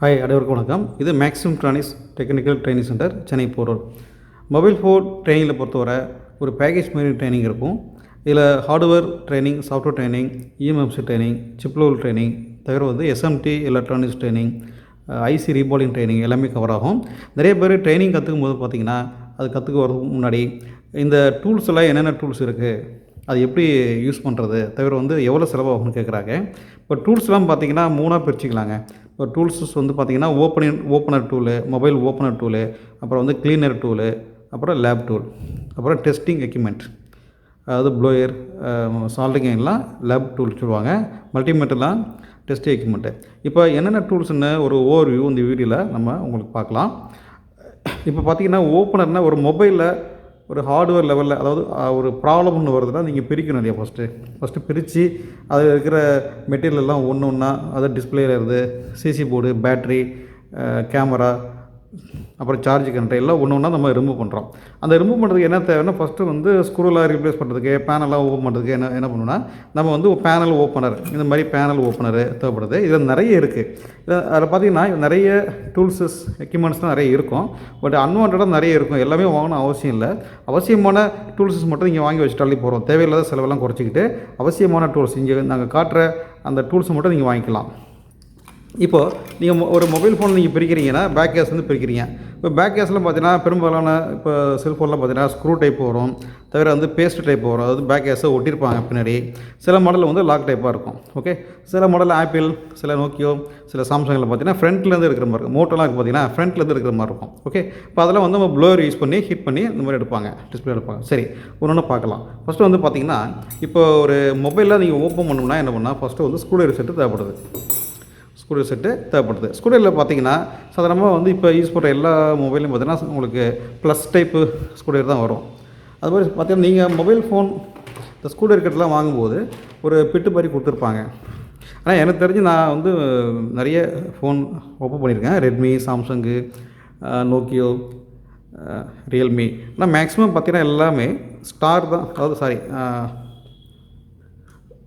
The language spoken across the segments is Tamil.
ஹாய் அனைவருக்கும் வணக்கம். இது maximum ட்ரானிஸ் technical training centre Chennai Porur. Mobile phone ட்ரைனிங்கில் பொறுத்தவரை ஒரு பேக்கேஜ் மாதிரி ட்ரைனிங் இருக்கும். இதில் hardware training software training E M F C training chip level training தவிர வந்து S M D electronics training I C reballing training எல்லாமே கவர் ஆகும். நிறைய பேர் ட்ரைனிங் கற்றுக்கும் போது பார்த்திங்கன்னா அது கற்றுக்க வரதுக்கு முன்னாடி இந்த டூல்ஸ் எல்லாம் என்னென்ன டூல்ஸ் இருக்குது அது எப்படி யூஸ் பண்ணுறது தவிர வந்து எவ்வளோ செலவாகும்னு கேட்குறாங்க இப்போ டூல்ஸ்லாம் பார்த்தீங்கன்னா மூணாக பிரிச்சுக்கலாங்க. இப்போ டூல்ஸஸ் வந்து பார்த்திங்கன்னா opening opener tool mobile opener tool அப்புறம் வந்து க்ளீனர் டூலு அப்புறம் லேப் டூல் அப்புறம் டெஸ்டிங் எக்யூப்மெண்ட் அதாவது ப்ளோயர் சால்டிங் எல்லாம் லேப் டூல் சொல்லுவாங்க. மல்டிமீட்டர்லாம் டெஸ்ட் எக்யூப்மெண்ட்டு இப்போ என்னென்ன டூல்ஸ்னு ஒரு ஓவர் வியூ இந்த வீடியோவில் நம்ம உங்களுக்கு பார்க்கலாம். இப்போ பார்த்தீங்கன்னா ஓப்பனர்னால் ஒரு மொபைலில் ஒரு ஹார்ட்வேர் லெவலில் அதாவது ஒரு ப்ராப்ளம் ஒன்று வருதுன்னா நீங்கள் பிரிக்கணும் இல்லையா ஃபஸ்ட்டு ஃபஸ்ட்டு பிரித்து அதில் இருக்கிற மெட்டீரியல் எல்லாம் ஒன்று ஒன்றா அது டிஸ்பிளேலேருந்து C C board battery camera அப்புறம் சார்ஜ் கண்ட்ரி எல்லாம் ஒன்று ஒன்றா நம்ம ரிமூவ் பண்ணுறோம் அந்த ரிமூவ் பண்ணுறதுக்கு என்ன தேவைன்னா ஃபஸ்ட்டு வந்து ஸ்க்ரூலாம் ரீப்ளேஸ் பண்ணுறதுக்கு பேனலாம் ஓப்பன் பண்ணுறதுக்கு என்ன என்ன பண்ணணும்னா நம்ம வந்து பேனல் ஓப்பனர் இந்த மாதிரி பேனல் ஓப்பனர் தேவைப்படுது. இதில் நிறைய இருக்குது இதில் அதில் பார்த்தீங்கன்னா நிறைய டூல்ஸஸ் எக்யூப்மெண்ட்ஸ்லாம் நிறைய இருக்கும். பட் அன்வான்டாக நிறைய இருக்கும். எல்லாமே வாங்கணும் அவசியம் இல்லை. அவசியமான டூல்ஸஸ் மட்டும் நீங்கள் வாங்கி வச்சுட்டாலே போகிறோம் தேவையில்லாத செலவெல்லாம் குறைச்சிக்கிட்டு அவசியமான டூல்ஸ் இங்கே நாங்கள் காட்டுற அந்த டூல்ஸ் மட்டும் நீங்கள் வாங்கிக்கலாம். இப்போது நீங்கள் ஒரு மொபைல் ஃபோன் நீங்கள் பிரிக்கிறீங்கன்னா பேக் கேஸ் வந்து பிரிக்கிறீங்க. இப்போ பேக் கேஸில் பார்த்தீங்கன்னா பெரும்பாலான இப்போ செல்ஃபோனில் பார்த்தீங்கன்னா ஸ்க்ரூ டைப் வரும். தவிர வந்து பேஸ்ட் டைப் வரும். அதாவது பேக் கேஸை ஒட்டியிருப்பாங்க பின்னாடி. சில மாடலில் வந்து லாக் டைப்பாக இருக்கும். ஓகே சில மாடல் ஆப்பிள் சில நோக்கியோ சில சாம்சங்கில் பார்த்தீங்கன்னா ஃப்ரண்ட்லேருந்து இருக்கிற மாதிரி இருக்கும். மோட்டோலாம் பார்த்தீங்கன்னா ஃப்ரண்ட்லேருந்து இருக்கிற மாதிரி இருக்கும். ஓகே இப்போ அதெல்லாம் வந்து நம்ம ப்ளோயர் யூஸ் பண்ணி ஹிட் பண்ணி இந்த மாதிரி எடுப்பாங்க. டிஸ்பிளே எடுப்பாங்க. சரி. ஒன்று ஒன்று பார்க்கலாம். ஃபஸ்ட்டு வந்து பார்த்தீங்கன்னா இப்போ ஒரு மொபைலில் நீங்கள் ஓப்பன் பண்ணோம்னா என்ன பண்ணால் ஃபஸ்ட்டு வந்து ஸ்க்ரூ செட்டு தேவைப்படுது. ஸ்க்ரூ செட்டு தேவைப்படுது. ஸ்க்ரூவில் பார்த்தீங்கன்னா சாதாரணமாக வந்து இப்போ யூஸ் பண்ணுற எல்லா மொபைலையும் பார்த்தீங்கன்னா உங்களுக்கு ப்ளஸ் டைப்பு ஸ்க்ரூ தான் வரும். அது மாதிரி பார்த்தீங்கன்னா நீங்கள் மொபைல் ஃபோன் இந்த ஸ்க்ரூ கட்டெலாம் வாங்கும்போது ஒரு பிட்டு மாதிரி கொடுத்துருப்பாங்க. ஆனால் எனக்கு தெரிஞ்சு நான் வந்து நிறைய ஃபோன் ஓப்பன் பண்ணியிருக்கேன். ரெட்மி சாம்சங்கு நோக்கியோ ரியல்மி ஆனால் மேக்ஸிமம் பார்த்தீங்கன்னா எல்லாமே ஸ்டார் தான். அதாவது சாரி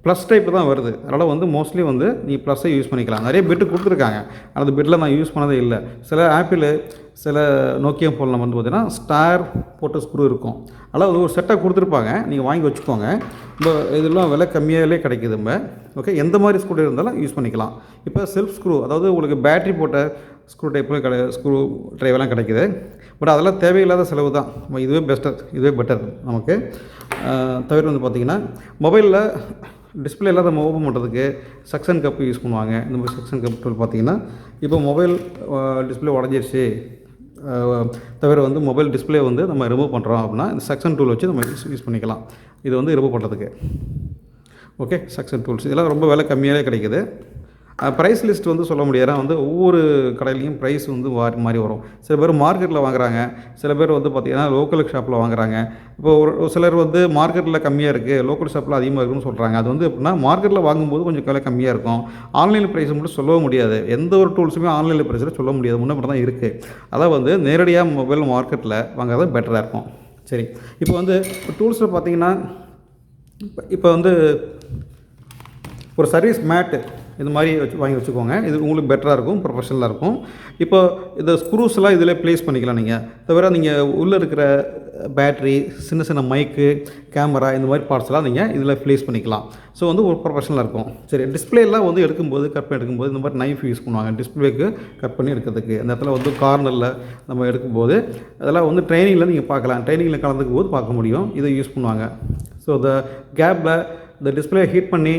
ப்ளஸ் டைப் தான் வருது. அதனால் வந்து மோஸ்ட்லி வந்து நீ ப்ளஸ்ஸை யூஸ் பண்ணிக்கலாம். நிறைய பெட்டு கொடுத்துருக்காங்க. அந்த பெட்டில் நான் யூஸ் பண்ணதே இல்லை. சில ஆப்பிள் சில நோக்கியா ஃபோனில் வந்து பார்த்திங்கன்னா ஸ்டார் போட்ட ஸ்க்ரூ இருக்கும். அதனால் அது ஒரு செட்டாக கொடுத்துருப்பாங்க. நீங்கள் வாங்கி வச்சுக்கோங்க. இப்போ இதெல்லாம் விலை கம்மியாகவே கிடைக்குது நம்ம ஓகே எந்த மாதிரி ஸ்க்ரூ இருந்தாலும் யூஸ் பண்ணிக்கலாம். இப்போ செல்ஃப் ஸ்க்ரூ அதாவது உங்களுக்கு பேட்ரி போட்ட ஸ்க்ரூ டைப்பில் கிடை ஸ்க்ரூ ட்ரைவெல்லாம் கிடைக்குது. பட் அதெல்லாம் தேவையில்லாத செலவு தான். இதுவே பெஸ்ட்டர் இதுவே பெட்டர் நமக்கு. தவிர வந்து பார்த்திங்கன்னா மொபைலில் டிஸ்பிளே இல்லாத நம்ம ஓப்பன் பண்ணுறதுக்கு சக்ஷன் கப் யூஸ் பண்ணுவாங்க. இந்த மாதிரி சக்ஷன் கப் டூல் பார்த்தீங்கன்னா இப்போ மொபைல் டிஸ்பிளே உடஞ்சிருச்சு. தவிர வந்து மொபைல் டிஸ்பிளே வந்து நம்ம ரிமூவ் பண்ணுறோம் அப்படின்னா இந்த சக்ஷன் டூல் வச்சு நம்ம யூஸ் யூஸ் பண்ணிக்கலாம். இது வந்து ரிமூவ் பண்ணுறதுக்கு ஓகே சக்ஷன் டூல்ஸ் இதெல்லாம் ரொம்ப விலை கம்மியாகவே கிடைக்குது. ப்ரைஸ் லிஸ்ட் வந்து சொல்ல முடியாது. வந்து ஒவ்வொரு கடையிலையும் ப்ரைஸ் வந்து மாறி மாதிரி வரும். சில பேர் மார்க்கெட்டில் வாங்குறாங்க. சில பேர் வந்து பார்த்திங்கன்னா லோக்கல் ஷாப்பில் வாங்குறாங்க. இப்போ ஒரு சிலர் வந்து மார்க்கெட்டில் கம்மியாக இருக்குது லோக்கல் ஷாப்பில் அதிகமாக இருக்குன்னு சொல்கிறாங்க அது வந்து எப்படின்னா மார்க்கெட்டில் வாங்கும்போது கொஞ்சம் விலை கம்மியாக இருக்கும். ஆன்லைன் ப்ரைஸ் மட்டும் சொல்லவும் முடியாது. எந்த ஒரு டூல்ஸுமே ஆன்லைனில் ப்ரைஸில் சொல்ல முடியாது. முன்னே மட்டும் தான் இருக்குது அதான் வந்து நேரடியாக மொபைல் மார்க்கெட்டில் வாங்குறது பெட்டராக இருக்கும். சரி. இப்போ வந்து டூல்ஸில் பார்த்தீங்கன்னா இப்போ இப்போ வந்து ஒரு சர்வீஸ் மேட்டு இது மாதிரி வச்சு வாங்கி வச்சுக்கோங்க. இது உங்களுக்கு பெட்டராக இருக்கும் ப்ரொஃபஷனலாக இருக்கும். இப்போ இந்த ஸ்க்ரூஸ்லாம் இதில் ப்ளேஸ் பண்ணிக்கலாம் நீங்கள் தவிர நீங்கள் உள்ளே இருக்கிற பேட்ரி சின்ன சின்ன மைக்கு கேமரா இந்த மாதிரி பார்ட்ஸ்லாம் நீங்கள் இதில் ப்ளேஸ் பண்ணிக்கலாம். ஸோ வந்து ஒரு ப்ரொஃபஷனலாக இருக்கும். சரி டிஸ்பிளேலாம் வந்து எடுக்கும்போது கட் பண்ணி எடுக்கும்போது இந்த மாதிரி நைஃப் யூஸ் பண்ணுவாங்க. டிஸ்பிளேக்கு கட் பண்ணி எடுக்கிறதுக்கு. அந்த இடத்துல வந்து கார்னரில் நம்ம எடுக்கும்போது அதெல்லாம் வந்து ட்ரைனிங்கில் நீங்கள் பார்க்கலாம். ட்ரைனிங்கில் கலந்துக்கும் போது பார்க்க முடியும். இதை யூஸ் பண்ணுவாங்க. ஸோ இந்த கேப்பில் இந்த டிஸ்பிளே ஹீட் பண்ணி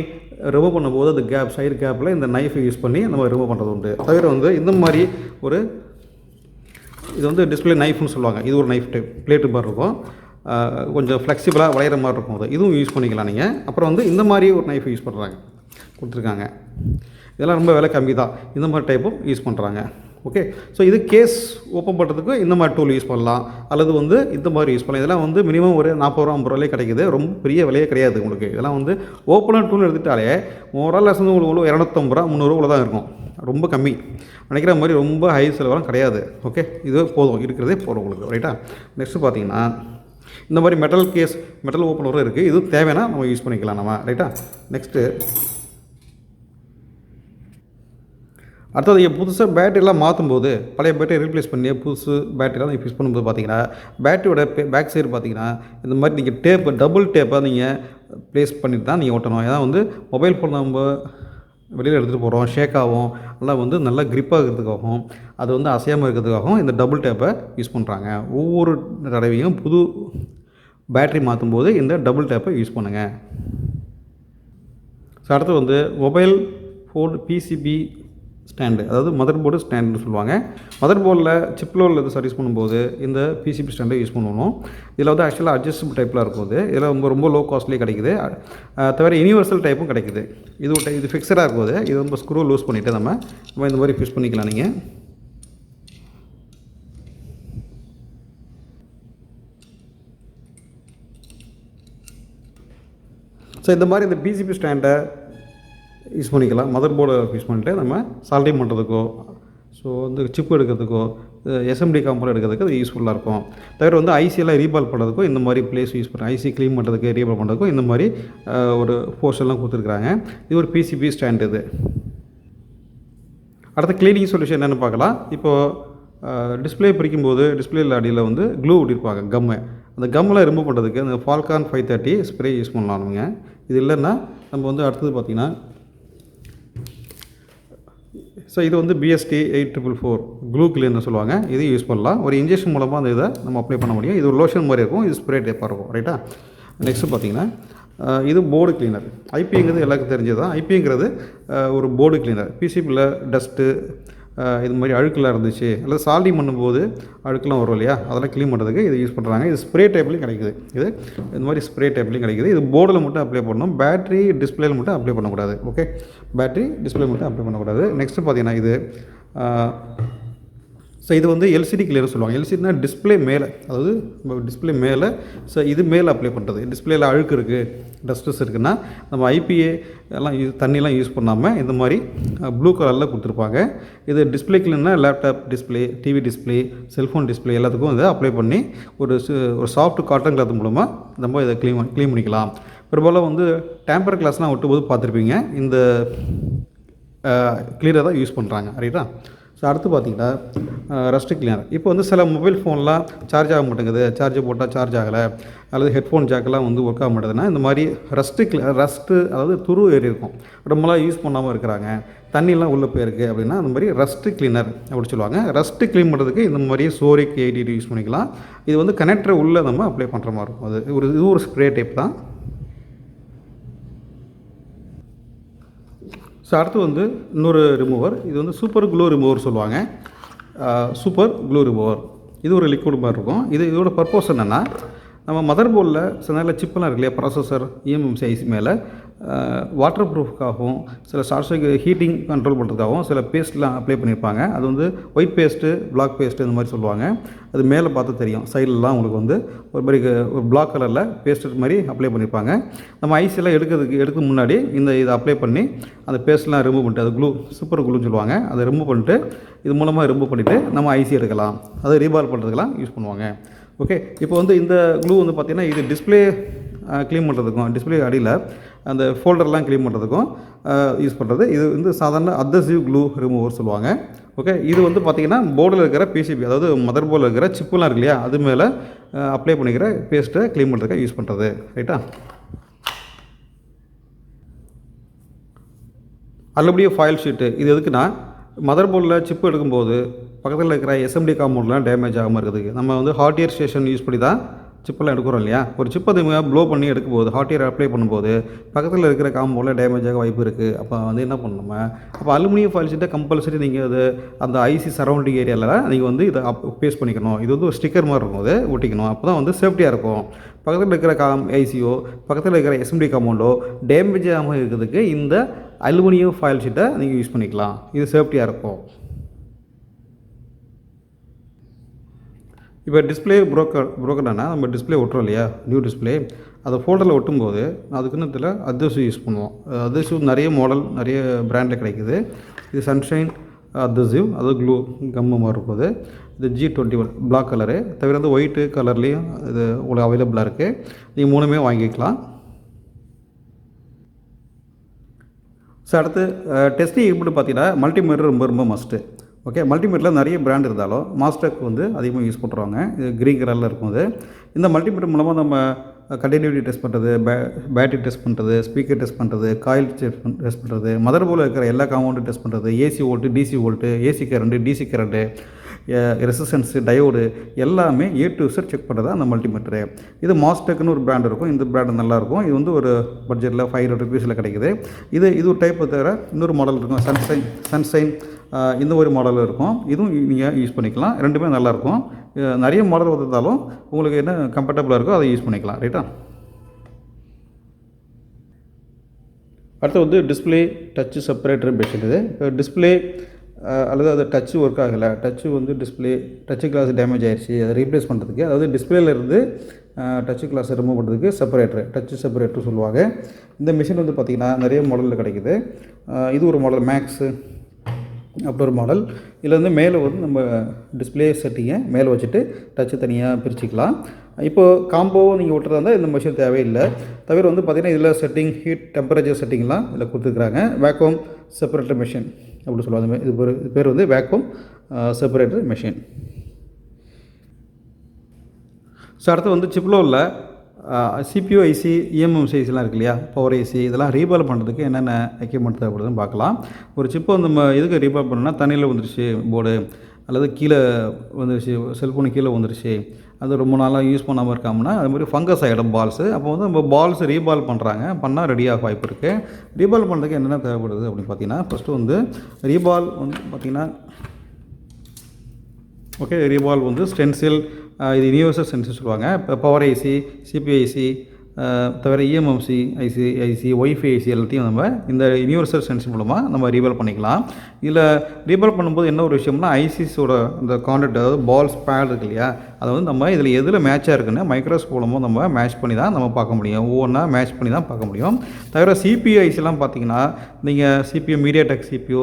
ரிமூவ் பண்ணும்போது அந்த கேப் சைடு கேப்பில் இந்த நைஃபை யூஸ் பண்ணி நம்ம ரிமூவ் பண்ணுறது உண்டு. தவிர வந்து இந்த மாதிரி ஒரு இது வந்து டிஸ்பிளே நைஃப்னு சொல்லுவாங்க. இது ஒரு நைஃப் டைப் பிளேட்டு மாதிரி இருக்கும். கொஞ்சம் ஃப்ளெக்சிபிளாக வளையிற மாதிரி இருக்கும் அது. இதுவும் யூஸ் பண்ணிக்கலாம் நீங்கள் அப்புறம் வந்து இந்த மாதிரி ஒரு நைஃப் யூஸ் பண்ணுறாங்க கொடுத்துருக்காங்க. இதெல்லாம் ரொம்ப விலை கம்மி தான். இந்த மாதிரி டைப்பும் யூஸ் பண்ணுறாங்க ஓகே ஸோ இது கேஸ் ஓப்பன் பண்ணுறதுக்கு இந்த மாதிரி டூல் யூஸ் பண்ணலாம். அல்லது வந்து இந்த மாதிரி யூஸ் பண்ணலாம். இதெல்லாம் வந்து மினிமம் ஒரு நாற்பது ரூபா ஐம்பது ரூபாய் கிடைக்குது. ரொம்ப பெரிய விலையே கிடையாது உங்களுக்கு. இதெல்லாம் வந்து ஓப்பனர் டூல் எடுத்துட்டாலே ஓவரால் லெசன் வந்து உங்களுக்கு இரநூத்தம்பது ரூபா முந்நூறுவா தான் இருக்கும். ரொம்ப கம்மி. நினைக்கிற மாதிரி ரொம்ப ஹை செலவெல்லாம் கிடையாது. ஓகே இது போதும். இருக்கிறதே போதும் உங்களுக்கு. ரைட்டா நெக்ஸ்ட்டு பார்த்தீங்கன்னா இந்த மாதிரி மெட்டல் கேஸ் மெட்டல் ஓப்பனரும் இருக்குது இது தேவைன்னா நம்ம யூஸ் பண்ணிக்கலாம் நம்ம. ரைட்டா நெக்ஸ்ட்டு அடுத்தது நீங்கள் புதுசாக பேட்டரிலாம் மாற்றும்போது பழைய பேட்டரி ரீப்ளேஸ் பண்ணி புதுசு பேட்டரிலாம் நீங்கள் ஃபிக்ஸ் பண்ணும்போது பார்த்தீங்கன்னா பேட்டரியோட பேக் சைடு பார்த்தீங்கன்னா இந்த மாதிரி நீங்கள் டேப்பு டபுள் டேப்பாக நீங்கள் ப்ளேஸ் பண்ணிட்டு தான் நீங்கள் ஓட்டணும். ஏன்னா வந்து மொபைல் ஃபோன் நம்ம வெளியில் எடுத்துகிட்டு போகிறோம் ஷேக் ஆகும் எல்லாம் வந்து நல்லா grip ஆகிறதுக்காகவும் அது வந்து அசையாமல் இருக்கிறதுக்காகவும் இந்த டபுள் டேப்பை யூஸ் பண்ணுறாங்க ஒவ்வொரு தடவையும் புது பேட்டரி மாற்றும் போது இந்த டபுள் டேப்பை யூஸ் பண்ணுங்கள் ஸோ அடுத்து வந்து mobile phone P C B stand அதாவது மதர் போர்டு ஸ்டாண்டுன்னு சொல்லுவாங்க. மதர் போர்டில் சிப்பில் உள்ளது சர்வீஸ் பண்ணும்போது இந்த பிசிபி ஸ்டாண்டை யூஸ் பண்ணணும். இதில் வந்து ஆக்சுவலாக அட்ஜஸ்டபிள் டைப்பில் இருக்கும் அது. இதில் ரொம்ப ரொம்ப லோ காஸ்ட்லேயே கிடைக்குது. தவிர யூனிவர்சல் டைப்பும் கிடைக்குது. இது ஒரு இது ஃபிக்ஸடாக இருக்கும்போது இது ரொம்ப ஸ்க்ரூ லூஸ் பண்ணிவிட்டு நம்ம நம்ம இந்த மாதிரி ஃபிக்ஸ் பண்ணிக்கலாம் நீங்கள் ஸோ இந்த மாதிரி இந்த பிசிபி ஸ்டாண்டை யூஸ் பண்ணிக்கலாம். மதர் போர்டை யூஸ் பண்ணிட்டு நம்ம சால்டிங் பண்ணுறதுக்கோ ஸோ வந்து சிப்பு எடுக்கிறதுக்கோ எஸ்எம்டி காம்பவுண்ட் எடுக்கிறதுக்கு அது யூஸ்ஃபுல்லாக இருக்கும். தவிர வந்து ஐசியெல்லாம் ரீபால் பண்ணுறதுக்கும் இந்த மாதிரி பிளேஸ் யூஸ் பண்ணுறேன் ஐசி க்ளீன் பண்ணுறதுக்கு ரீபால் பண்ணுறதுக்கும் இந்த மாதிரி ஒரு போர்ஷன்லாம் கொடுத்துருக்குறாங்க. இது ஒரு பிசிபி ஸ்டாண்ட் இது. அடுத்த க்ளீனிங் சொல்யூஷன் என்னென்னு பார்க்கலாம். இப்போது டிஸ்பிளே பிரிக்கும்போது டிஸ்பிளேல அடியில் வந்து க்ளூ ஒட்டியிருப்பாங்க கம்மு அந்த கம்மெலாம் ரிமூவ் பண்ணுறதுக்கு அந்த Falcon five thirty spray use பண்ணலாம் நம்ம இது இல்லைன்னா நம்ம வந்து அடுத்தது பார்த்திங்கன்னா ஸோ இது வந்து B S T eight triple four glue கிளீன்னு சொல்லுவாங்க. இது யூஸ் பண்ணலாம். ஒரு இன்ஜெக்ஷன் மூலமாக அந்த இதை நம்ம அப்ளை பண்ண முடியும். இது ஒரு லோஷன் மாதிரி இருக்கும். இது ஸ்ப்ரே டேப்பாக இருக்கும். ரைட்டா நெக்ஸ்ட்டு பார்த்தீங்கன்னா இது போர்டு கிளீனர் ஐபிங்கிறது எல்லாருக்கும் தெரிஞ்சது தான் ஐபிங்கிறது ஒரு போர்டு கிளீனர் பிசிபியில் டஸ்ட்டு இது மாதிரி அழுக்கெல்லாம் இருந்துச்சு. அல்லது சால்டிங் பண்ணும்போது அழுக்கெல்லாம் வரும் இல்லையா? அதெல்லாம் க்ளீன் பண்ணுறதுக்கு இது யூஸ் பண்ணுறாங்க இது ஸ்ப்ரே டைப்லையும் கிடைக்குது. இது இந்த மாதிரி ஸ்ப்ரே டைப்லையும் கிடைக்குது. இது போர்டில் மட்டும் அப்ளை பண்ணணும். பேட்டரி டிஸ்பிளேல மட்டும் அப்ளை பண்ணக்கூடாது. ஓகே பேட்டரி டிஸ்பிளே மட்டும் அப்ளை பண்ணக்கூடாது. நெக்ஸ்ட்டு பார்த்தீங்கன்னா இது ஸோ இது வந்து எல்சிடி கிளியர் சொல்லுவாங்க. எல்சிடினா டிஸ்ப்ளே மேலே அதாவது டிஸ்பிளே மேலே ஸோ இது மேலே அப்ளை பண்ணுறது டிஸ்பிளேயில் அழுக்கு இருக்குது டஸ்டஸ் இருக்குன்னா நம்ம ஐபிஏ எல்லாம் யூஸ் தண்ணிலாம் யூஸ் பண்ணாமல் இந்த மாதிரி ப்ளூ கலரில் கொடுத்துருப்பாங்க. இது display கிளீன்னா laptop display TV display cellphone display எல்லாத்துக்கும் இதை அப்ளை பண்ணி ஒரு ஒரு சாஃப்ட் காட்டன் கிளாத் மூலமாக நம்ம இதை க்ளீன் க்ளீன் பண்ணிக்கலாம். பெரும்பாலும் வந்து டேம்பர் கிளாஸ்லாம் ஒட்டும்போது பார்த்துருப்பீங்க. இந்த கிளியராக தான் யூஸ் பண்ணுறாங்க ரைட்டா ஸோ அடுத்து பார்த்தீங்கன்னா ரெஸ்ட் கிளியர் இப்போ வந்து சில மொபைல் ஃபோன்லாம் சார்ஜ் ஆக மாட்டேங்குது. சார்ஜ் போட்டால் சார்ஜ் ஆகலை. அல்லது ஹெட்ஃபோன் ஜாக்கெல்லாம் வந்து ஒர்க் ஆக மாட்டேதுன்னா இந்த மாதிரி ரஸ்ட்டு கிளி ரஸ்ட்டு அதாவது துரு ஏறி இருக்கும். ரொம்பலாம் யூஸ் பண்ணாமல் இருக்கிறாங்க. தண்ணிலாம் உள்ளே போயிருக்கு அப்படின்னா அந்த மாதிரி ரஸ்ட்டு கிளீனர் அப்படின்னு சொல்லுவாங்க. ரஸ்ட்டு க்ளீன் பண்ணுறதுக்கு இந்த மாதிரி சோரிக் எயிட்டி யூஸ் பண்ணிக்கலாம். இது வந்து கனெக்டர் உள்ளே நம்ம அப்ளை பண்ணுற மாதிரி இருக்கும். அது ஒரு இது ஒரு ஸ்ப்ரே டைப் தான். ஸோ அடுத்து வந்து இன்னொரு ரிமூவர் இது வந்து சூப்பர் க்ளூ ரிமூவர் சொல்லுவாங்க. சூப்பர் க்ளூ ரிமூவர் இது ஒரு லிக்விட் மாதிரி இருக்கும். இது இதோட பர்பஸ் என்னென்னா நம்ம மதர் போர்டில் சில நேரில் சிப்பெல்லாம் இருக்கு இல்லையா processor E M M C I C மேலே. வாட்டர் ப்ரூஃப்காகவும் சில ஷார்ட் ஹீட்டிங் கண்ட்ரோல் பண்ணுறதுக்காகவும் சில பேஸ்ட்லாம் அப்ளை பண்ணியிருப்பாங்க. அது வந்து ஒயிட் பேஸ்ட்டு பிளாக் பேஸ்ட்டு இந்த மாதிரி சொல்லுவாங்க. அது மேலே பார்த்தா தெரியும். சைட்லலாம் உங்களுக்கு வந்து ஒரு மாதிரி ஒரு பிளாக் கலரில் பேஸ்ட் மாதிரி அப்ளை பண்ணியிருப்பாங்க. நம்ம ஐசியெல்லாம் எடுக்கிறதுக்கு எடுக்க முன்னாடி இந்த இதை அப்ளை பண்ணி அந்த பேஸ்ட்லாம் ரிமூவ் பண்ணிட்டு அது க்ளூ சூப்பர் க்ளூன்னு சொல்லுவாங்க. அதை ரிமூவ் பண்ணிட்டு இது மூலமாக ரிமூவ் பண்ணிவிட்டு நம்ம ஐசி எடுக்கலாம். அதை ரீபால் பண்ணுறதுக்கெல்லாம் யூஸ் பண்ணுவாங்க. ஓகே இப்போ வந்து இந்த க்ளூ வந்து பார்த்திங்கன்னா இது டிஸ்ப்ளே க்ளீன் பண்ணுறதுக்கும் டிஸ்பிளே அடியில் அந்த ஃபோல்டர்லாம் க்ளீன் பண்ணுறதுக்கும் யூஸ் பண்ணுறது இது வந்து சாதாரண அத்தசிவ் க்ளூ ரிமூவர் சொல்லுவாங்க. ஓகே இது வந்து பார்த்திங்கன்னா போர்டில் இருக்கிற பிசிபி அதாவது மதர் போர்டில் இருக்கிற சிப்புலாம் இருக்கு இல்லையா? அது மேலே அப்ளை பண்ணிக்கிற பேஸ்ட்டை க்ளீன் பண்ணுறதுக்காக யூஸ் பண்ணுறது ரைட்டா அல்லபடியே ஃபாயில் ஷீட்டு இது எதுக்குன்னா மதர் போர்டில் சிப்பு எடுக்கும்போது பக்கத்தில் இருக்கிற எஸ்எம்டி காம்பவுண்ட்லாம் டேமேஜ் ஆகாமல் இருக்குது நம்ம வந்து ஹார்ட்வேர் ஸ்டேஷன் யூஸ் பண்ணி தான் சிப்பெல்லாம் எடுக்கிறோம் இல்லையா? ஒரு சிப்பை திரும்ப ப்ளோ பண்ணி எடுக்கும்போது இயர் அப்ளை பண்ணும்போது பக்கத்தில் இருக்கிற காம்போவில் டேமேஜ் ஆக வாய்ப்பு இருக்குது அப்போ வந்து என்ன பண்ணணும் அப்போ அலுமினியம் ஃபாயில் ஷீட்டை கம்பல்சரி நீங்கள் அது அந்த ஐசி சரௌண்டிங் ஏரியாவில் நீங்கள் வந்து இதை பேஸ்ட் பண்ணிக்கணும். இது வந்து ஒரு ஸ்டிக்கர் மாதிரி இருக்கும் அது ஒட்டிக்கணும். அப்போ தான் வந்து சேஃப்டியாக இருக்கும். பக்கத்தில் இருக்கிற காம் ஐசியோ பக்கத்தில் இருக்கிற எஸ்எம்டி காம்பவுண்டோ டேமேஜ் ஆகாமல் இருக்கிறதுக்கு இந்த அலுமினியம் ஃபாயில் ஷீட்டை நீங்கள் யூஸ் பண்ணிக்கலாம். இது சேஃப்டியாக இருக்கும். இப்போ டிஸ்பிளே புரோக்கர் புரோக்கர்னா நம்ம டிஸ்பிளே ஒட்டுறோம் இல்லையா? நியூ டிஸ்பிளே அதை ஃபோல்டரில் ஒட்டும்போது அதுக்குன்னு இதில் அதர்சிவ் யூஸ் பண்ணுவோம். அதர்சிவ் நிறைய மாடல் நிறைய பிராண்டில் கிடைக்குது. இது சன்ஷைன் அதர்சிவ் அது க்ளூ கம்மு மாதிரி இருக்கும் இது G twenty one black colour தவிர வந்து ஒயிட்டு கலர்லேயும் இது உங்களுக்கு அவைலபிளாக இருக்குது நீங்கள் மூணுமே வாங்கிக்கலாம். ஸோ அடுத்து டெஸ்டிங் எப்படி பார்த்தீங்கன்னா மல்டிமீட்டர் ரொம்ப ரொம்ப மஸ்ட்டு ஓகே மல்டிமீட்டரில் நிறைய பிராண்ட் இருந்தாலும் மாஸ்டர்க்கு வந்து அதிகமாக யூஸ் பண்ணுறாங்க இது க்ரீன் கலரில் இருக்கும் அது இந்த மல்டிமீட்டர் மூலமாக நம்ம கண்டினியூட்டி டெஸ்ட் பண்ணுறது பே பேட்டரி டெஸ்ட் பண்ணுறது ஸ்பீக்கர் டெஸ்ட் பண்ணுறது காயில் டெஸ்ட் டெஸ்ட் பண்ணுறது மதர் போல் இருக்கிற எல்லா காம்பவுண்டும் டெஸ்ட் பண்ணுறது A C volt D C volt A C current D C current resistance diode எல்லாமே ஏ டு செட் செக் பண்ணுறது அந்த மல்டிமீட்டரு இது மாஸ்டெக்னு ஒரு பிராண்ட் இருக்கும். இந்த பிராண்ட் நல்லாயிருக்கும் இது வந்து ஒரு பட்ஜெட்டில் ஃபைவ் ஹண்ட்ரட் ருபீஸில் கிடைக்குது. இது இது ஒரு டைப் தவிர இன்னொரு மாடல் இருக்கும். சன்ஷைன் சன்ஷைன் இந்த ஒரு மாடலும் இருக்கும். இதுவும் நீங்கள் யூஸ் பண்ணிக்கலாம். ரெண்டுமே நல்லாயிருக்கும். நிறைய மாடல் வந்திருந்தாலும் உங்களுக்கு என்ன கம்ஃபர்டபுளாக இருக்கோ அதை யூஸ் பண்ணிக்கலாம். ரைட்டா அடுத்து வந்து டிஸ்பிளே டச்சு செப்பரேட்டர் பெட்ஷீட் இது இப்போ டிஸ்பிளே அல்லது அது டச்சு ஒர்க் ஆகலை. டச்சு வந்து டிஸ்பிளே டச்சு கிளாஸ் டேமேஜ் ஆயிடுச்சு அதை ரீப்ளேஸ் பண்ணுறதுக்கு அதாவது டிஸ்பிளேலேருந்து டச்சு கிளாஸை ரிமூவ் பண்ணுறதுக்கு செப்பரேட்டர் டச்சு செப்பரேட்டர் சொல்லுவாங்க. இந்த மிஷின் வந்து பார்த்திங்கன்னா நிறைய மாடலில் கிடைக்குது. இது ஒரு மாடல் மேக்ஸு அப்புறம் மாடல் இதில் வந்து மேலே வந்து நம்ம டிஸ்பிளே செட்டிங்கை மேலே வச்சுட்டு டச்சு தனியாக பிரிச்சுக்கலாம். இப்போது காம்போவும் நீங்கள் விட்டுறதா இருந்தால் இந்த மிஷின் தேவையில்லை. தவிர வந்து பார்த்திங்கன்னா இதில் செட்டிங் ஹீட் டெம்பரேச்சர் செட்டிங்லாம் இதில் கொடுத்துருக்குறாங்க. வேக்யூம் செப்பரேட்டர் மிஷின் அப்படின்னு சொல்லுவாங்க. இது பேர் இது பேர் வந்து வேக்யூம் செப்பரேட்டர் மிஷின் ஸோ அடுத்து வந்து சிப்லோவில் சிபியூ ஐசி இஎம்எம்சிஸ்லாம் இருக்கு இல்லையா? பவர் ஐசி இதெல்லாம் ரீபால் பண்ணுறதுக்கு என்னென்ன எக்யூப்மெண்ட் தேவைப்படுதுன்னு பார்க்கலாம். ஒரு சிப்பை வந்து நம்ம எதுக்கு ரீபால் பண்ணணும்னா தண்ணியில் வந்துருச்சு போர்டு அல்லது கீழே வந்துருச்சு செல்ஃபோனு கீழே வந்துருச்சு. அது ரொம்ப நாளாக யூஸ் பண்ணாமல் இருக்காமனா அது மாதிரி ஃபங்கஸ் ஆகிடும் பால்ஸு அப்போ வந்து நம்ம பால்ஸ் ரீபால் பண்ணுறாங்க பண்ணால் ரெடியாக வாய்ப்பு இருக்குது ரீபால் பண்ணுறதுக்கு என்னென்ன தேவைப்படுது அப்படின்னு பார்த்தீங்கன்னா ஃபஸ்ட்டு வந்து ரீபால் வந்து பார்த்திங்கன்னா ஓகே ரீபால் வந்து ஸ்டென்சில் இது யூனிவர்சல் ஸ்டென்சில் சொல்லுவாங்க. இப்போ பவர் ஐசி சிபிஐசி தவிர eMMC IC IC wifi IC எல்லாத்தையும் நம்ம இந்த யூனிவர்சல் ஸ்டென்சில் மூலமாக நம்ம ரீபல் பண்ணிக்கலாம். இதில் ரீபல் பண்ணும்போது என்ன ஒரு விஷயம்னா ஐசிஸோட அந்த கான்டெக்ட் அதாவது பால்ஸ் பேட் இருக்கு இல்லையா அதை வந்து நம்ம இதில் எதில் மேட்சாக இருக்குன்னு மைக்ரோஸ்கோப் மூலமாக நம்ம மேட்ச் பண்ணி தான் நம்ம பார்க்க முடியும். ஒவ்வொன்றா மேட்ச் பண்ணி தான் பார்க்க முடியும். தவிர சிபிஐசிலாம் பார்த்தீங்கன்னா நீங்கள் CPU MediaTek CPU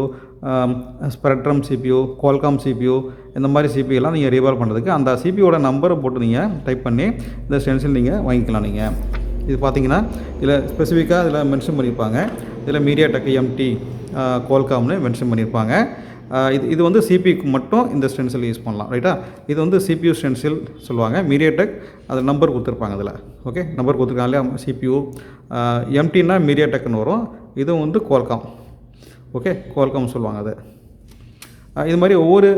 spectrum CPU Qualcomm CPU இந்த மாதிரி சிபியெல்லாம் நீங்கள் ரீபால் பண்ணுறதுக்கு அந்த சிபியோட நம்பரை போட்டு நீங்கள் டைப் பண்ணி இந்த ஸ்டென்சில் நீங்கள் வாங்கிக்கலாம் நீங்கள் இது பார்த்தீங்கன்னா இதில் ஸ்பெசிஃபிக்காக இதில் மென்ஷன் பண்ணியிருப்பாங்க இதில் மீடியா டெக் எம்டி கோல்காம்னு மென்ஷன் பண்ணியிருப்பாங்க இது இது வந்து சிபிக்கு மட்டும் இந்த ஸ்டென்சில் யூஸ் பண்ணலாம் ரைட்டா இது வந்து சிபியூ ஸ்டென்சில் சொல்லுவாங்க. மீடியா டெக் அதில் நம்பர் கொடுத்துருப்பாங்க அதில் ஓகே நம்பர் கொடுத்துருக்காங்க இல்லையா? சிபியூ எம்டின்னா மீடியா டெக்னு வரும். இதுவும் வந்து கோல்காம் ஓகே கோல்கம் சொல்லுவாங்க அது. இது மாதிரி ஒவ்வொரு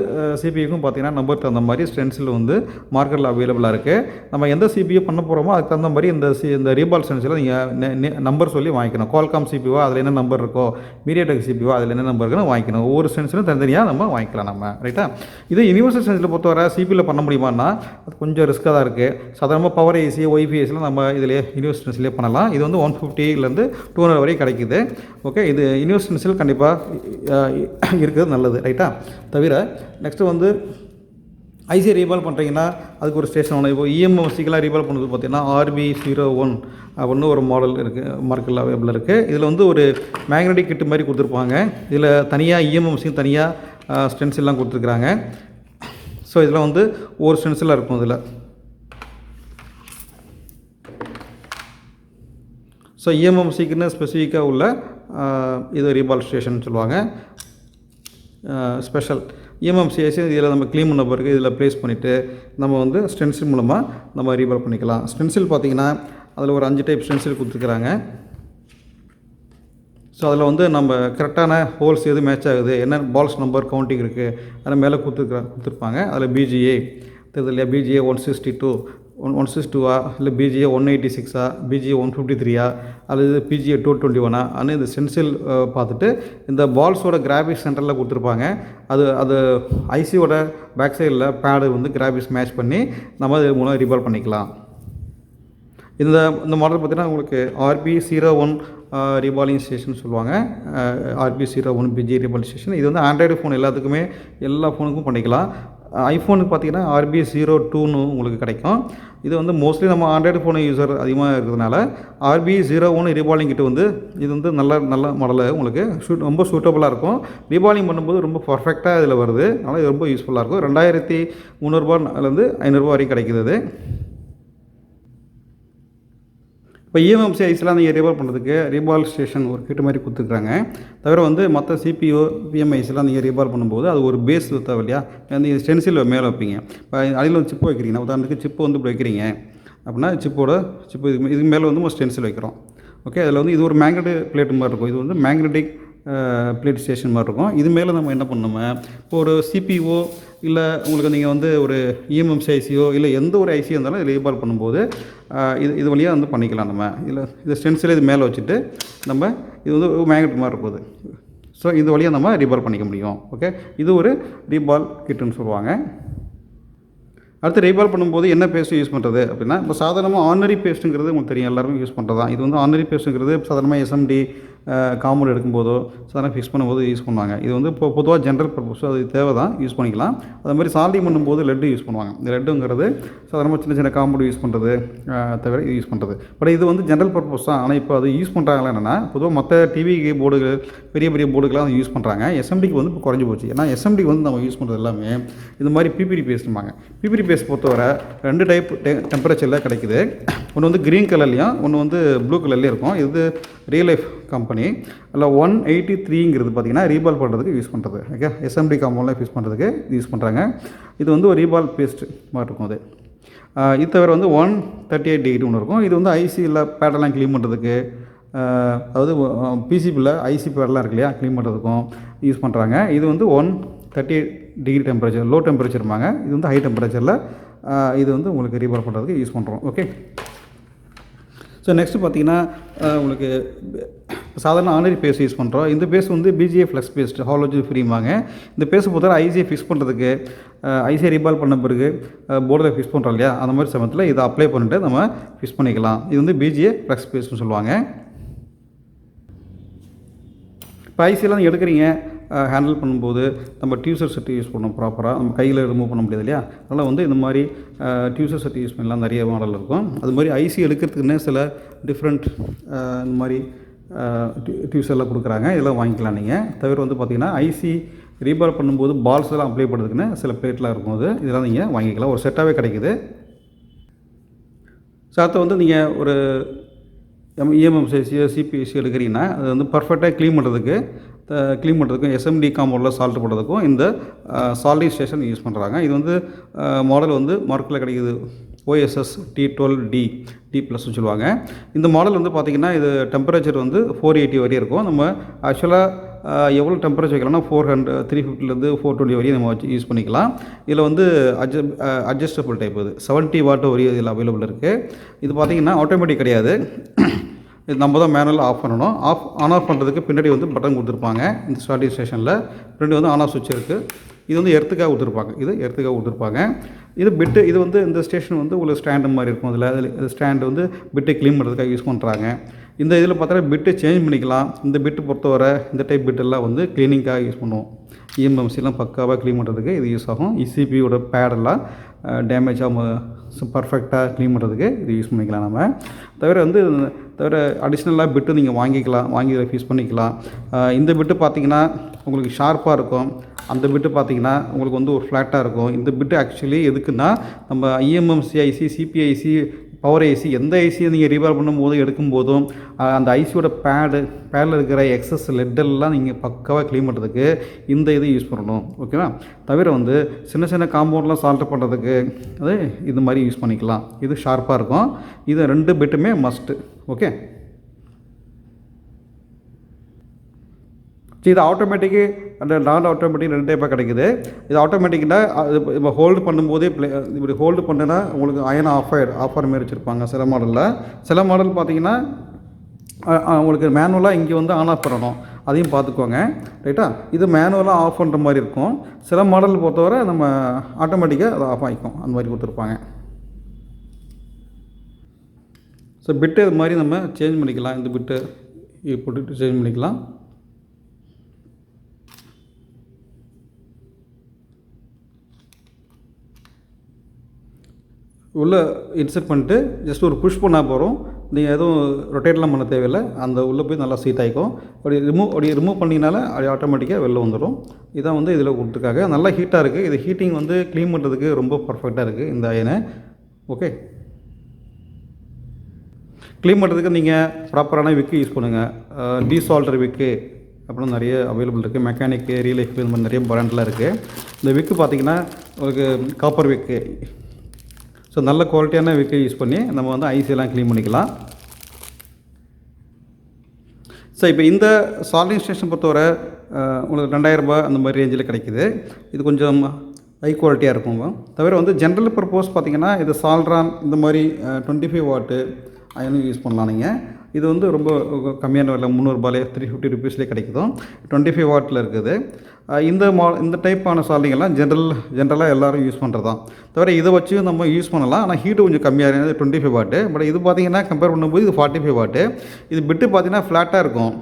சிபியுக்கும் பார்த்தீங்கன்னா நம்பர் தகுந்த மாதிரி ஸ்டென்சில் வந்து மார்க்கெட்டில் அவைலபிளாக இருக்குது நம்ம எந்த சிபியூ பண்ண போகிறோமோ அதுக்கு தகுந்த மாதிரி இந்த சி இந்த ரீபால் ஸ்டென்சில் நீங்கள் நம்பர் சொல்லி வாங்கிக்கணும். கால்காம் சிபிஓ அதில் என்ன நம்பர் இருக்கோ மீடியாடெக் சிபிஓ அதில் என்ன நம்பர் இருக்குன்னு வாங்கிக்கணும். ஒவ்வொரு ஸ்டென்சிலும் தனித்தனியாக நம்ம வாங்கிக்கலாம் நம்ம ரைட்டா இது யூனிவர்சல் ஸ்டென்சில் பொறுத்தவரை சிபியில் பண்ண முடியுமான்னா அது கொஞ்சம் ரிஸ்க்காக தான் இருக்குது சாதாரணமாக பவர் ஏசி ஒய்ஃபிஎஸ்லாம் நம்ம இதில் யூனிவர்சல் பண்ணலாம். இது வந்து ஒன் ஃபிஃப்டிலேருந்து டூ ஹண்ட்ரட் வரைக்கும் கிடைக்குது. ஓகே இது யூனிவர்சல் கண்டிப்பாக இருக்கிறது நல்லது ரைட்டா தவிர நெக்ஸ்ட்டு வந்து ஐசி ரீபால் பண்ணுறீங்கன்னா அதுக்கு ஒரு ஸ்டேஷன் ஒன்று இப்போ இஎம்எஸ்சிக்கெலாம் ரீபால் பண்ணுறது பார்த்தீங்கன்னா ஆர்பி ஜீரோ ஒன் அப்படின்னு ஒரு மாடல் இருக்குது மார்க்கெட்டில் அவைலபிள் இருக்குது இதில் வந்து ஒரு மேக்னெட்டிக் கிட்டு மாதிரி கொடுத்துருப்பாங்க. இதில் தனியாக இஎம்எம்சியும் தனியாக ஸ்டென்சில்லாம் கொடுத்துருக்குறாங்க. ஸோ இதில் வந்து ஒரு ஸ்டென்சிலாக இருக்கும் இதில். ஸோ இஎம்எம்சிக்குன்னு ஸ்பெசிஃபிக்காக உள்ள இது ரீபால் ஸ்டேஷன் சொல்லுவாங்க. ஸ்பெஷல் இஎம்எம்சிஎஸ் இதில் நம்ம க்ளீன் பண்ண பிறகு இதில் ப்ளேஸ் பண்ணிவிட்டு நம்ம வந்து ஸ்டென்சில் மூலமாக நம்ம ரீபர் பண்ணிக்கலாம். ஸ்டென்சில் பார்த்திங்கன்னா அதில் ஒரு அஞ்சு டைப் ஸ்டென்சில் கொடுத்துருக்குறாங்க. ஸோ அதில் வந்து நம்ம கரெக்டான ஹோல்ஸ் எது மேட்ச் ஆகுது என்ன பால்ஸ் நம்பர் கவுண்டிங் இருக்குது அதில் மேலே கொடுத்துருக்குற கொடுத்துருப்பாங்க. அதில் பிஜிஏ தெரியுது இல்லையா? BGA one sixty two one one six டூவா இல்லை பிஜிஏ ஒன் எயிட்டி சிக்ஸா பிஜிஏ ஒன் ஃபிஃப்டி த்ரீயா அல்லது பிஜிஏ டூ டுவெண்ட்டி ஒனா ஆனால் இந்த சென்சில் பார்த்துட்டு இந்த பால்ஸோட கிராபிக்ஸ் சென்டரில் கொடுத்துருப்பாங்க. அது அது ஐசியோட பேக் சைடில் பேடு வந்து கிராபிக்ஸ் மேட்ச் பண்ணி நம்ம இது மூலம் ரிபால் பண்ணிக்கலாம். இந்த இந்த மாடல் பார்த்தீங்கன்னா உங்களுக்கு RB zero one reballing station சொல்லுவாங்க. RB zero one BG reballing station இது வந்து ஆண்ட்ராய்டு ஃபோன் எல்லாத்துக்குமே எல்லா ஃபோனுக்கும் பண்ணிக்கலாம். ஐஃபோனுக்கு பார்த்தீங்கன்னா ஆர்பி ஜீரோ டூன்னு உங்களுக்கு கிடைக்கும். இது வந்து மோஸ்ட்லி நம்ம ஆண்ட்ராய்டு ஃபோன் யூஸர் அதிகமாக இருக்கிறதுனால ஆர்பி ஜீரோ ஒன்று ரீபாலிங் கிட்ட வந்து இது வந்து நல்ல நல்ல மாடலு உங்களுக்கு ஷூட் ரொம்ப சூட்டபுளாக இருக்கும். ரீபாலிங் பண்ணும்போது ரொம்ப பர்ஃபெக்டாக இதில் வருது. அதனால் இது ரொம்ப யூஸ்ஃபுல்லாக இருக்கும். ரெண்டாயிரத்தி முந்நூறுபாலேருந்து ஐநூறுரூவா வரைக்கும் கிடைக்கிறது இப்போ இஎம்எம்சி ஐஸ்லாம் நீங்கள் ரீபால் பண்ணுறதுக்கு ரீபால் ஸ்டேஷன் ஒரு கிட்ட மாதிரி கொடுத்துருக்காங்க. தவிர வந்து மற்ற சிபிஓ பிஎம்ஐஸ்லாம் நீங்கள் ரீபால் பண்ணும்போது அது ஒரு பேஸ் தேவை இல்லையா? நீங்கள் ஸ்டென்சில் மேலே வைப்பீங்க. இப்போ அடியில் வந்து சிப்பு வைக்கிறீங்கன்னா உதாரணத்துக்கு சிப்பு வந்து இப்படி வைக்கிறீங்க. அப்படின்னா சிப்போட சிப்பு இது இதுக்கு மேலே வந்து நம்ம ஸ்டென்சில் வைக்கிறோம். ஓகே அதில் வந்து இது ஒரு மேக்னெட்டிக் பிளேட் மாதிரி இருக்கும். இது வந்து மேக்னெட்டிக் பிளேட் ஸ்டேஷன் மாதிரி இருக்கும். இது மேலே நம்ம என்ன பண்ணோமோ இப்போ ஒரு சிபிஓ இல்லை உங்களுக்கு நீங்கள் வந்து ஒரு இஎம்எம்சி ஐசியோ இல்லை எந்த ஒரு ஐசியோ இருந்தாலும் இதில் ரீபால் பண்ணும்போது இது இது வழியாக வந்து பண்ணிக்கலாம் நம்ம. இதில் இது ஸ்டென்சில் இது மேலே வச்சுட்டு நம்ம இது வந்து மேக்னெட் மாதிரி இருக்கும் ஸோ இது வழியாக நம்ம ரீபால் பண்ணிக்க முடியும். ஓகே இது ஒரு ரீபால் கிட்டுன்னு சொல்லுவாங்க. அடுத்து ரீபால் பண்ணும்போது என்ன பேஸ்ட் யூஸ் பண்ணுறது அப்படின்னா இப்போ சாதாரணமாக ஆர்டினரி பேஸ்ட்டுங்கிறது உங்களுக்கு தெரியும் எல்லாருமே யூஸ் பண்ணுறது தான் இது வந்து ஆர்டினரி பேஸ்ட்டுங்கிறது சாதாரணமாக எஸ்எம்டி காம்பவுண்ட் எடுக்கும்போதோ சாதாரண ஃபிக்ஸ் பண்ணும்போது யூஸ் பண்ணுவாங்க. இது வந்து இப்போ பொதுவாக ஜென்ரல் பர்பஸ் அது தேவை தான் யூஸ் பண்ணிக்கலாம். அது மாதிரி சால்டிங் பண்ணும்போது லெட்டு யூஸ் பண்ணுவாங்க. இந்த லெட்டுங்கிறது சாதாரணமாக சின்ன சின்ன காம்பவுண்ட் யூஸ் பண்ணுறது தவிர இது யூஸ் பண்ணுறது பட் இது வந்து ஜென்ரல் பர்பஸ் தான். ஆனால் இப்போ அது யூஸ் பண்ணுறாங்களா என்னென்னா பொதுவாக மற்ற டிவி போர்டுகள் பெரிய பெரிய போர்டுக்கெலாம் யூஸ் பண்ணுறாங்க எஸ்எம்டிக்கு வந்து இப்போ குறைஞ்சி போச்சு. ஏன்னா எஸ்எம்டிக்கு வந்து நம்ம யூஸ் பண்ணுறது எல்லாமே இது மாதிரி பிபிடி பேஸ்ட்டுமாங்க பிபிடி பேஸ்ட் பொறுத்தவரை ரெண்டு டைப் டெம்பரேச்சரில் கிடைக்குது. ஒன்று வந்து க்ரீன் கலர்லேயும் ஒன்று வந்து ப்ளூ கலர்லேயும் இருக்கும். இது ரியல் லைஃப் கம்பெனி அதில் ஒன் எயிட்டி த்ரீங்கிறது பார்த்தீங்கன்னா ரீபால் பண்ணுறதுக்கு யூஸ் பண்ணுறது ஓகே எஸ்எம்டி காம்பவுண்டில் யூஸ் பண்ணுறதுக்கு யூஸ் பண்ணுறாங்க இது வந்து ஒரு ரீபால் பேஸ்ட் மாதிரி இருக்கும் அது. இது தவிர வந்து ஒன் தேர்ட்டி எயிட் டிகிரி ஒன்று இருக்கும். இது வந்து ஐசியில் பேடெல்லாம் க்ளீன் பண்ணுறதுக்கு அதாவது பிசிபியில் ஐசி பேடெல்லாம் இருக்கு இல்லையா? க்ளீன் பண்ணுறதுக்கும் யூஸ் பண்ணுறாங்க இது வந்து one thirty eight degree temperature low டெம்பரேச்சர்மாங்க இது வந்து ஹை டெம்பரேச்சரில் இது வந்து உங்களுக்கு ரீபால் பண்ணுறதுக்கு யூஸ் பண்ணுறோம் ஓகே ஸோ நெக்ஸ்ட்டு பார்த்தீங்கன்னா உங்களுக்கு சாதாரண ஆனரி பேஸ் யூஸ் பண்ணுறோம் இந்த பேஸ் வந்து பிஜிஏ ஃப்ளெக்ஸ் பேஸ்ட் ஹாலோஜி ஃப்ரீமாங்க இந்த பேஸ்ட் பொறுத்தவரை ஐசியை ஃபிக்ஸ் பண்ணுறதுக்கு ஐசியை ரீபால் பண்ண பிறகு போர்டில் ஃபிக்ஸ் பண்ணுறோம் இல்லையா? அந்த மாதிரி சமயத்தில் இதை அப்ளை பண்ணிட்டு நம்ம ஃபிக்ஸ் பண்ணிக்கலாம். இது வந்து பிஜிஏ ஃப்ளெக்ஸ் பேஸ்ட்னு சொல்லுவாங்க. இப்போ ஐசியெல்லாம் எடுக்கிறீங்க ஹேண்டில் பண்ணும்போது நம்ம டியூசர் செட்டு யூஸ் பண்ணணும் ப்ராப்பராக நம்ம கையில் ரிமூவ் பண்ண முடியாது இல்லையா? அதனால் வந்து இந்த மாதிரி டியூசர் செட்டு யூஸ் பண்ணலாம். நிறைய மாடல் இருக்கும். அது மாதிரி ஐசி எடுக்கிறதுக்குன்னே சில டிஃப்ரெண்ட் இந்த மாதிரி டியூசர்லாம் கொடுக்குறாங்க. இதெல்லாம் வாங்கிக்கலாம் நீங்கள் தவிர வந்து பார்த்திங்கன்னா ஐசி ரீபால் பண்ணும்போது பால்ஸ் எல்லாம் அப்ளை பண்ணுறதுக்குன்னு சில பிளேட்லாம் இருக்கும்போது இதெல்லாம் நீங்கள் வாங்கிக்கலாம். ஒரு செட்டாகவே கிடைக்குது. ஸோ அடுத்து வந்து நீங்கள் ஒரு எம் இஎம்எம்சிசியோ சிபிஎஸ்சி எடுக்கிறீங்கன்னா அது வந்து பர்ஃபெக்டாக க்ளீன் பண்ணுறதுக்கு க்ளீன் பண்ணுறதுக்கும் எஸ்எம்டி காம்பவுண்டில் சால்ட் போடுறதுக்கும் இந்த சால்டிங் ஸ்டேஷன் யூஸ் பண்ணுறாங்க இது வந்து மாடல் வந்து மார்க்கில் கிடைக்கிது. OSS T twelve T T ப்ளஸ்னு சொல்லுவாங்க. இந்த மாடல் வந்து பார்த்திங்கன்னா இது டெம்பரேச்சர் வந்து ஃபோர் எயிட்டி வரையும் இருக்கும். நம்ம ஆக்சுவலாக எவ்வளோ டெம்பரேச்சர் வைக்கலாம்னா ஃபோர் ஹண்ட்ரட் த்ரீ ஃபிஃப்டிலேருந்து ஃபோர் டுவெண்ட்டி வரையும் நம்ம வச்சு யூஸ் பண்ணிக்கலாம். இதில் வந்து அட்ஜ அட்ஜஸ்டபிள் டைப் இது. செவன்ட்டி வாட் வரையும் இதில் அவைலபிள் இருக்குது இது பார்த்திங்கன்னா ஆட்டோமேட்டிக் கிடையாது. இது நம்ம தான் மேனுவல் ஆஃப் பண்ணணும். ஆஃப் ஆன் ஆஃப் பண்ணுறதுக்கு பின்னாடி வந்து பட்டன் கொடுத்துருப்பாங்க. இந்த ஸ்டார்டிங் ஸ்டேஷனில் பின்னாடி வந்து ஆன் ஆஃப் சுவிட்ச் இருக்குது இது வந்து எர்த்துக்காக கொடுத்துருப்பாங்க. இது எர்த்துக்காக கொடுத்துருப்பாங்க. இது பிட்டு இது வந்து இந்த ஸ்டேஷன் வந்து உங்களுக்கு ஸ்டாண்டு மாதிரி இருக்கும். அதில் அதில் ஸ்டாண்டு வந்து பிட்டை க்ளீன் பண்ணுறதுக்காக யூஸ் பண்ணுறாங்க இந்த இதில் பார்த்தா பிட்டு சேஞ்ச் பண்ணிக்கலாம். இந்த பிட்டு பொறுத்தவரை இந்த டைப் பிட்டெல்லாம் வந்து க்ளீனிங்காக யூஸ் பண்ணுவோம். இஎம்எம்சிலாம் பக்காவாக க்ளீன் பண்ணுறதுக்கு இது யூஸ் ஆகும். இசிபியோட பேடெல்லாம் டேமேஜ் ஆகும் பர்ஃபெக்டாக க்ளீன் பண்ணுறதுக்கு இது யூஸ் பண்ணிக்கலாம் நம்ம தவிர வந்து தவிர அடிஷ்னலாக பிட்டு நீங்கள் வாங்கிக்கலாம் வாங்கி இதில் யூஸ் பண்ணிக்கலாம் இந்த பிட்டு பார்த்தீங்கன்னா உங்களுக்கு ஷார்ப்பாக இருக்கும். அந்த பிட்டு பார்த்தீங்கன்னா உங்களுக்கு வந்து ஒரு ஃப்ளாட்டாக இருக்கும். இந்த பிட்டு ஆக்சுவலி எதுக்குன்னா நம்ம ஐஎம்எம்சிஐசி சிபிஐசி பவர் ஐசி எந்த ஐசியை நீங்கள் ரீபேர் பண்ணும்போது எடுக்கும்போதும் அந்த ஐசியோட பேடு பேடில் இருக்கிற எக்ஸஸ் லெட்டெல்லாம் நீங்கள் பக்காவாக க்ளீன் பண்ணுறதுக்கு இந்த இது யூஸ் பண்ணணும். ஓகேவா தவிர வந்து சின்ன சின்ன காம்பவுண்ட்லாம் சால்ட் பண்ணுறதுக்கு அது இது மாதிரி யூஸ் பண்ணிக்கலாம். இது ஷார்ப்பாக இருக்கும். இது ரெண்டு பிட்டுமே மஸ்ட்டு ஓகே சரி இது ஆட்டோமேட்டிக்கு அந்த நான் ஆட்டோமேட்டிக் ரெண்டு டைப்பாக கிடைக்குது. இது ஆட்டோமேட்டிக்கில் அது இப்போ ஹோல்டு பண்ணும்போதே ப்ளே இப்படி ஹோல்டு பண்ணுனா உங்களுக்கு அயன் ஆஃப் ஆயிடு ஆஃபர் மாதிரி வச்சுருப்பாங்க சில மாடலில் சில மாடல் பார்த்தீங்கன்னா உங்களுக்கு மேனுவலாக இங்கே வந்து ஆன் ஆஃப் பண்ணணும். அதையும் பார்த்துக்கோங்க ரைட்டா இது மேனுவலாக ஆஃப் பண்ணுற மாதிரி இருக்கும். சில மாடல் பொறுத்தவரை நம்ம ஆட்டோமேட்டிக்காக அதை ஆஃப் ஆகிக்கும் அந்த மாதிரி கொடுத்துருப்பாங்க. ஸோ பிட்டு இது மாதிரி நம்ம சேஞ்ச் பண்ணிக்கலாம். இந்த பிட்டு போட்டுட்டு சேஞ்ச் பண்ணிக்கலாம். உள்ளே இன்சர்ட் பண்ணிட்டு ஜஸ்ட் ஒரு புஷ் பண்ணால் போகிறோம் நீங்கள் எதுவும் ரொட்டேட்லாம் பண்ண தேவையில்லை. அந்த உள்ளே போய் நல்லா சீட் ஆகிக்கும் அப்படி ரிமூவ் அப்படி ரிமூவ் பண்ணினால அது ஆட்டோமேட்டிக்காக வெளில வந்துடும். இதான் வந்து இதில் கொடுத்துருக்காங்க. நல்லா ஹீட்டாக இருக்குது இது ஹீட்டிங் வந்து க்ளீன் பண்ணுறதுக்கு ரொம்ப பர்ஃபெக்டாக இருக்குது இந்த அயனை ஓகே க்ளீன் பண்ணுறதுக்கு நீங்கள் ப்ராப்பரான விக்கு யூஸ் பண்ணுங்கள் டீசால்டர் விக்கு அப்புறம் நிறைய அவைலபிள் இருக்குது மெக்கானிக்கு ரியல் லைஃப் இந்த மாதிரி நிறைய பிராண்டில் இருக்குது இந்த விக்கு பார்த்திங்கன்னா உங்களுக்கு காப்பர் விக்கு ஸோ நல்ல குவாலிட்டியான விக்கை யூஸ் பண்ணி நம்ம வந்து ஐசியெல்லாம் க்ளீன் பண்ணிக்கலாம். ஸோ இப்போ இந்த சால்டிங் ஸ்டேஷன் பொறுத்தவரை உங்களுக்கு ரெண்டாயிரரூபா அந்த மாதிரி ரேஞ்சில் கிடைக்குது. இது கொஞ்சம் ஹை குவாலிட்டியாக இருக்கும் தவிர வந்து ஜென்ரல் பர்பஸ் பார்த்திங்கன்னா இது சால்ட்ரான் இந்த மாதிரி டுவெண்ட்டி ஃபைவ் வாட்டு அயனும் யூஸ் பண்ணலாம் நீங்கள் இது வந்து ரொம்ப கம்மியான விலை முந்நூறுபாலே த்ரீ ஃபிஃப்டி ருபீஸ்லேயே கிடைக்குதும். டுவெண்ட்டி ஃபைவ் வாட்டில் இருக்குது. இந்த மா இந்த டைப்பான சால்டிங் ஜென்ரல் ஜென்ரலாக எல்லாரும் யூஸ் பண்ணுறது தான் தவிர இதை வச்சு நம்ம யூஸ் பண்ணலாம். ஆனால் ஹீட்டு கொஞ்சம் கம்மியாக இருக்குது டுவெண்ட்டி ஃபைவ் வாட்டு பட் இது பார்த்திங்கன்னா கம்பேர் பண்ணும்போது இது ஃபார்ட்டி ஃபைவ் வாட்டு இது பிட்டு பார்த்தீங்கன்னா ஃப்ளாட்டாக இருக்கும்.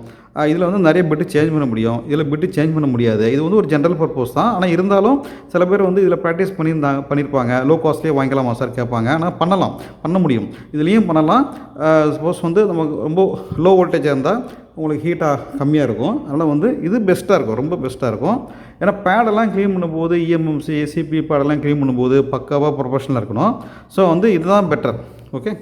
இதில் வந்து நிறைய பிட்டு சேஞ்ச் பண்ண முடியும். இதில் பிட்டு சேஞ்ச் பண்ண முடியாது. இது வந்து ஒரு ஜென்ரல் பர்பஸ் தான். ஆனால் இருந்தாலும் சில பேர் வந்து இதில் ப்ராக்டிஸ் பண்ணியிருந்தாங்க பண்ணியிருப்பாங்க. லோ காஸ்ட்லேயே வாங்கிக்கலாமா சார் கேட்பாங்க. ஆனால் பண்ணலாம். பண்ண முடியும். இதுலேயும் பண்ணலாம். சப்போஸ் வந்து நமக்கு ரொம்ப லோ வோல்டேஜாக இருந்தால் உங்களுக்கு ஹீட்டாக கம்மியாக இருக்கும். அதனால் வந்து இது பெஸ்ட்டாக இருக்கும். ரொம்ப பெஸ்ட்டாக இருக்கும். ஏன்னா பேடெல்லாம் க்ளீன் பண்ணும்போது இஎம்எம்சி சிபி பேடெல்லாம் க்ளீன் பண்ணும்போது பக்காவாக ப்ரொஃபஷனலாக இருக்கணும். ஸோ வந்து இதுதான் பெட்டர் ஓகே